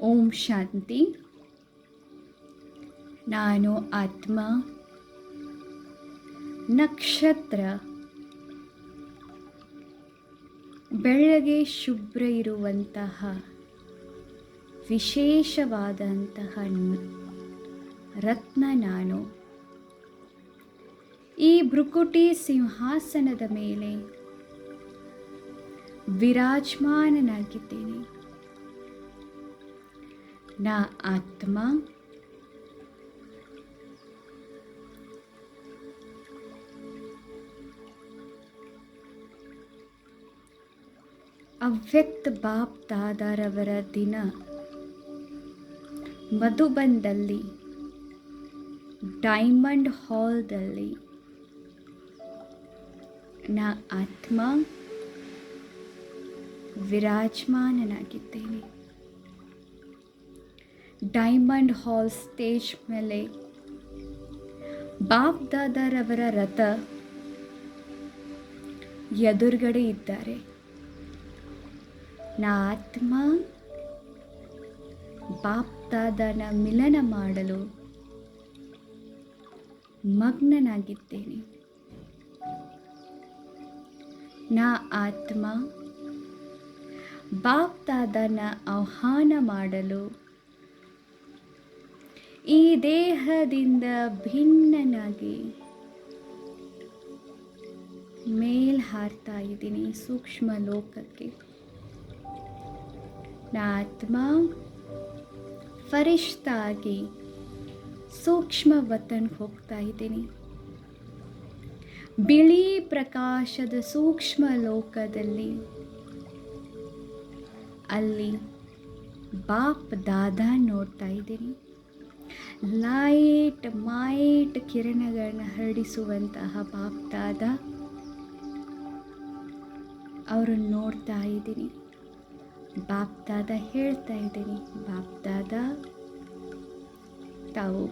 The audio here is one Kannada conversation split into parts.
ಓಂ ಶಾಂತಿ. ನಾನು ಆತ್ಮ. ನಕ್ಷತ್ರ. ಬೆಳಗ್ಗೆ ಶುಭ್ರ ಇರುವಂತಹ, ವಿಶೇಷವಾದಂತಹ ರತ್ನ ನಾನು. ಈ ಭ್ರುಕುಟಿ ಸಿಂಹಾಸನದ ಮೇಲೆ ವಿರಾಜಮಾನನಾಗಿದ್ದೇನೆ. ನಾ ಆತ್ಮ. ಅವ್ಯಕ್ತ ಬಾಪ್ ದಾದಾರವರ ದಿನ ಮಧುಬನ್ದಲ್ಲಿ ಡೈಮಂಡ್ ಹಾಲ್ದಲ್ಲಿ ನಾ ಆತ್ಮ ವಿರಾಜಮಾನನಾಗಿದ್ದೇನೆ. ಡೈಮಂಡ್ ಹಾಲ್ ಸ್ಟೇಜ್ ಮೇಲೆ ಬಾಪ್ ದಾದಾರವರ ರಥ ಎದುರುಗಡೆ ಇದ್ದಾರೆ. ನಾ ಆತ್ಮ ಬಾಪ್ ದಾದನ ಮಿಲನ ಮಾಡಲು ಮಗ್ನನಾಗಿದ್ದೇನೆ. ನಾ ಆತ್ಮ ಬಾಪ್ ದಾದನ ಆಹ್ವಾನ ಮಾಡಲು ಈ ದೇಹದಿಂದ ಭಿನ್ನನಾಗಿ ಮೇಲ್ ಹಾರ್ತಾ ಇದ್ದೀನಿ ಸೂಕ್ಷ್ಮ ಲೋಕಕ್ಕೆ. ಆತ್ಮ ಫರಿಷ್ತಾಗಿ ಸೂಕ್ಷ್ಮ ವತನ್ಗೆ ಹೋಗ್ತಾ ಇದ್ದೀನಿ. ಬಿಳಿ ಪ್ರಕಾಶದ ಸೂಕ್ಷ್ಮ ಲೋಕದಲ್ಲಿ ಅಲ್ಲಿ ಬಾಪ್ ದಾದಾ ನೋಡ್ತಾ ಇದ್ದೀನಿ. ಲೈಟ್ ಮೈಟ್ ಕಿರಣಗಳನ್ನ ಹರಡಿಸುವಂತಹ ಭಾಗ್ದಾದ ದಾದಾ ಅವರನ್ನು ನೋಡ್ತಾ ಇದ್ದೀನಿ. ಬಾಪ್ದಾದ ಹೇಳ್ತಾ ಇದ್ದೀನಿ. ಬಾಪ್ದಾದ ತಾವು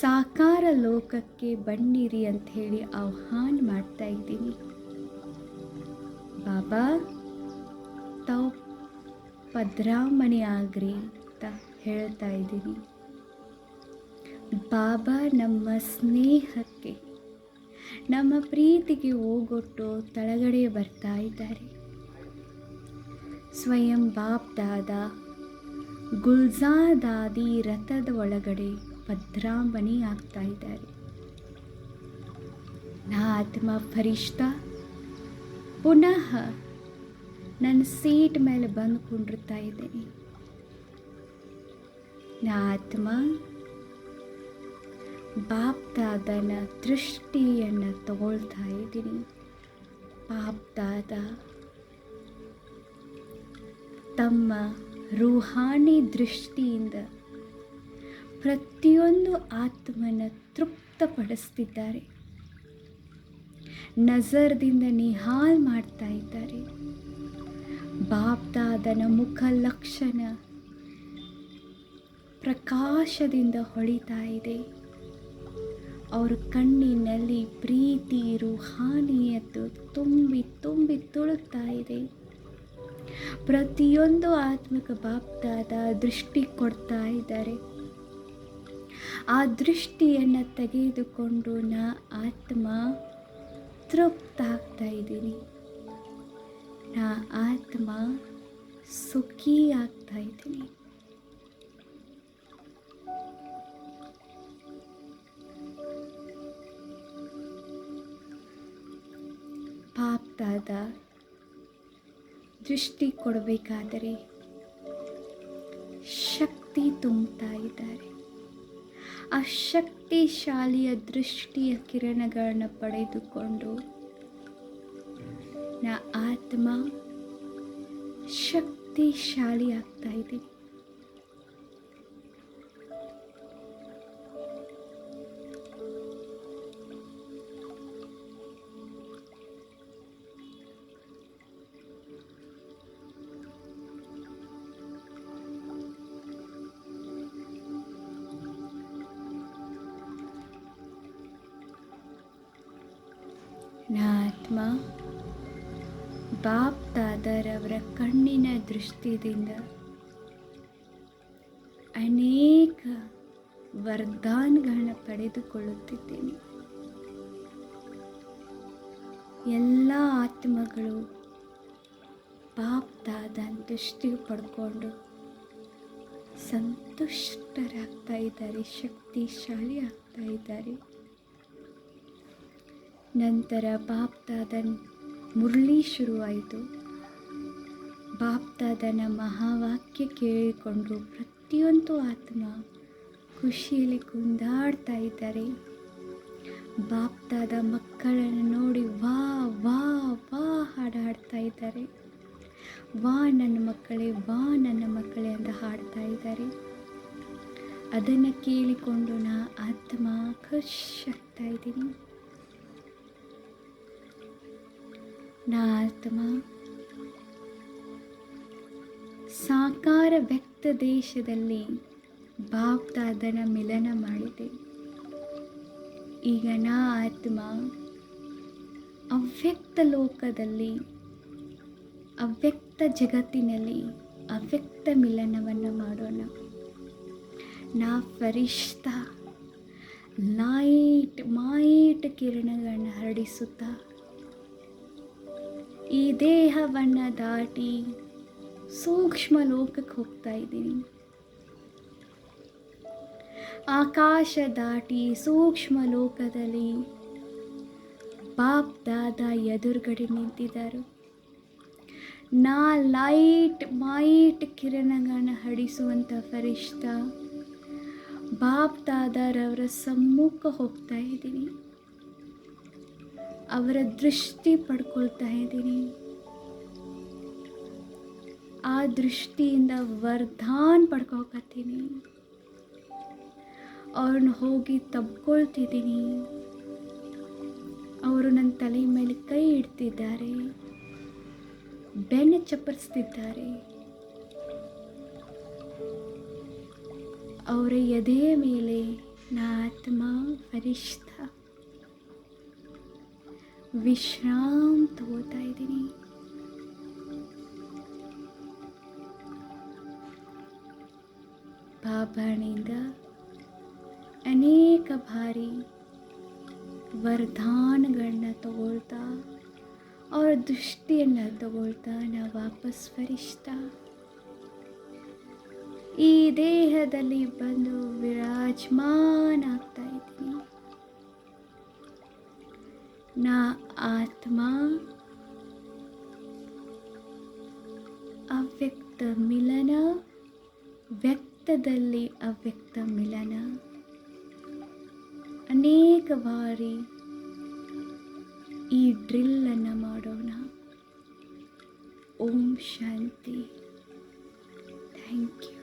ಸಾಕಾರ ಲೋಕಕ್ಕೆ ಬನ್ನಿರಿ ಅಂತ ಹೇಳಿ ಆಹ್ವಾನ ಮಾಡ್ತಾ ಇದ್ದೀನಿ. ಬಾಬಾ, ತಾವು ಪದ್ರಾಮಣಿ ಆಗ್ರಿ. ಅಂತ ಹೇಳ್ತಾ ಇದ್ದೀನಿ. ಬಾಬಾ ನಮ್ಮ ಸ್ನೇಹಕ್ಕೆ, ನಮ್ಮ ಪ್ರೀತಿಗೆ ಹೋಗೊಟ್ಟು ತಳಗಡೆ ಬರ್ತಾ ಇದ್ದಾರೆ. ಸ್ವಯಂ ಬಾಪ್ ದಾದಾ ಗುಲ್ಜಾದಾದಿ ರಥದ ಒಳಗಡೆ ಭದ್ರಾಂಬನಿ ಆಗ್ತಾ ಇದ್ದಾರೆ. ನಾ ಆತ್ಮ ಫರಿಷ್ಠ, ಪುನಃ ನನ್ನ ಸೀಟ್ ಮೇಲೆ ಬಂದು ಕುಂಡಿರ್ತಾ ಇದ್ದೀನಿ. ಆತ್ಮ ಬಾಪ್ ದಾದನ ದೃಷ್ಟಿಯನ್ನು ತಗೊಳ್ತಾ ಇದ್ದೀನಿ. ಬಾಪ್ ದಾದ ತಮ್ಮ ರೂಹಾನಿ ದೃಷ್ಟಿಯಿಂದ ಪ್ರತಿಯೊಂದು ಆತ್ಮನ ತೃಪ್ತಪಡಿಸ್ತಿದ್ದಾರೆ. ನಜರ್ದಿಂದ ನಿಹಾಲ್ ಮಾಡ್ತಾ ಇದ್ದಾರೆ. ಬಾಪ್ ದಾದನ ಮುಖ ಲಕ್ಷಣ ಪ್ರಕಾಶದಿಂದ ಹೊಳಿತಾ ಇದೆ. ಅವರ ಕಣ್ಣಿನಲ್ಲಿ ಪ್ರೀತಿ ರುಹಾನಿಯದ್ದು ತುಂಬಿ ತುಂಬಿ ತುಳುಕ್ತಾ ಇದೆ. ಪ್ರತಿಯೊಂದು ಆತ್ಮಕ ಬಾಪ್ದಾದ ದೃಷ್ಟಿ ಕೊಡ್ತಾ ಇದ್ದಾರೆ. ಆ ದೃಷ್ಟಿಯನ್ನು ತೆಗೆದುಕೊಂಡು ನಾ ಆತ್ಮ ತೃಪ್ತ ಆಗ್ತಾ ಇದ್ದೀನಿ. ನಾ ಆತ್ಮ ಸುಖಿ ಆಗ್ತಾ ಇದ್ದೀನಿ. ಪಾಪ್ದಾದ ದೃಷ್ಟಿ ಕೊಡಬೇಕಾದರೆ ಶಕ್ತಿ ತುಂಬುತ್ತಾ ಇದ್ದಾರೆ. ಆ ಶಕ್ತಿಶಾಲಿಯ ದೃಷ್ಟಿಯ ಕಿರಣಗಳನ್ನು ಪಡೆದುಕೊಂಡು ನಾ ಆತ್ಮ ಶಕ್ತಿಶಾಲಿ ಆಗ್ತಾ ಆತ್ಮ ಬಾಪ್ ದಾದರವರ ಕಣ್ಣಿನ ದೃಷ್ಟಿಯಿಂದ ಅನೇಕ ವರದಾನಗಳನ್ನ ಪಡೆದುಕೊಳ್ಳುತ್ತಿದ್ದೇನೆ. ಎಲ್ಲ ಆತ್ಮಗಳು ಪಾಪ್ದಾದ ದೃಷ್ಟಿ ಪಡ್ಕೊಂಡು ಸಂತುಷ್ಟರಾಗ್ತಾ ಇದ್ದಾರೆ, ಶಕ್ತಿಶಾಲಿ ಆಗ್ತಾ ಇದ್ದಾರೆ. ನಂತರ ಬಾಪ್ದಾದನ್ ಮುರಳಿ ಶುರುವಾಯಿತು. ಬಾಪ್ತಾದನ ಮಹಾವಾಕ್ಯ ಕೇಳಿಕೊಂಡು ಪ್ರತಿಯೊಂದು ಆತ್ಮ ಖುಷಿಯಲ್ಲಿ ಕುಂದಾಡ್ತಾ ಇದ್ದಾರೆ. ಬಾಪ್ತಾದ ಮಕ್ಕಳನ್ನು ನೋಡಿ ವಾ ವಾ ವಾ ಹಾಡಾಡ್ತಾ ಇದ್ದಾರೆ. ವಾ ನನ್ನ ಮಕ್ಕಳೇ, ವಾ ನನ್ನ ಮಕ್ಕಳೇ ಅಂತ ಹಾಡ್ತಾ ಇದ್ದಾರೆ. ಅದನ್ನು ಕೇಳಿಕೊಂಡು ನಾ ಆತ್ಮ ಖುಷಿ ಆಗ್ತಾ ಇದ್ದೀನಿ. ನಾ ಆತ್ಮ ಸಾಕಾರ ವ್ಯಕ್ತ ದೇಶದಲ್ಲಿ ಬಾಪ್ತಾದನ ಮಿಲನ ಮಾಡಿದೆ. ಈಗ ನಾ ಆತ್ಮ, ಅವ್ಯಕ್ತ ಲೋಕದಲ್ಲಿ, ಅವ್ಯಕ್ತ ಜಗತ್ತಿನಲ್ಲಿ ಅವ್ಯಕ್ತ ಮಿಲನವನ್ನು ಮಾಡೋಣ. ನಾ ಫರಿಷ್ಠ ಲೈಟ್ ಮಾಯಿಟ್ ಕಿರಣಗಳನ್ನು ಹರಡಿಸುತ್ತಾ ಈ ದೇಹವನ್ನು ದಾಟಿ ಸೂಕ್ಷ್ಮ ಲೋಕಕ್ಕೆ ಹೋಗ್ತಾ ಇದ್ದೀನಿ. ಆಕಾಶ ದಾಟಿ ಸೂಕ್ಷ್ಮ ಲೋಕದಲ್ಲಿ ಬಾಪ್ ದಾದ ಎದುರುಗಡೆ ನಿಂತಿದ್ದರು. ನಾ ಲೈಟ್ ಮೈಟ್ ಕಿರಣಗಳನ್ನು ಹಡಿಸುವಂಥ ಫರಿಷ್ಠ ಬಾಪ್ ದಾದರವರ ಸಮ್ಮುಖ ಹೋಗ್ತಾ ಇದ್ದೀನಿ. ಅವರ ದೃಷ್ಟಿ ಪಡ್ಕೊಳ್ತಾ ಇದ್ದೀನಿ. ಆ ದೃಷ್ಟಿಯಿಂದ ವರ್ಧಾನ್ ಪಡ್ಕೋಕತ್ತೀನಿ. ಅವ್ರನ್ನ ಹೋಗಿ ತಬ್ಕೊಳ್ತಿದ್ದೀನಿ. ಅವರು ನನ್ನ ತಲೆ ಮೇಲೆ ಕೈ ಇಡ್ತಿದ್ದಾರೆ. ಬೆನ್ನು ಚಪ್ಪರಿಸ್ತಿದ್ದಾರೆ. ಅವರ ಎದೆಯ ಮೇಲೆ ನಾ ಆತ್ಮ ಫರಿಷ್ಠ ವಿಶ್ರಾಮ್ ತಗೋತಾ ಇದ್ದೀನಿ. ಬಾಬಾಣಿಯಿಂದ ಅನೇಕ ಬಾರಿ ವರದಾನಗಳನ್ನ ತಗೊಳ್ತಾ, ಅವರ ದೃಷ್ಟಿಯನ್ನು ತಗೊಳ್ತಾ ನಾ ವಾಪಸ್ ಫರಿಷ್ಠ. ಈ ದೇಹದಲ್ಲಿ ಬಂದು ವಿರಾಜಮಾನ ಆಗ್ತಾ ಇದ್ದೀನಿ. ನಾ ಆತ್ಮ ಅವ್ಯಕ್ತ ಮಿಲನ ವ್ಯಕ್ತದಲ್ಲಿ ಅವ್ಯಕ್ತ ಮಿಲನ ಅನೇಕ ಬಾರಿ ಈ ಡ್ರಿಲ್ಲನ್ನು ಮಾಡೋಣ ಓಂ ಶಾಂತಿ ಥ್ಯಾಂಕ್ ಯು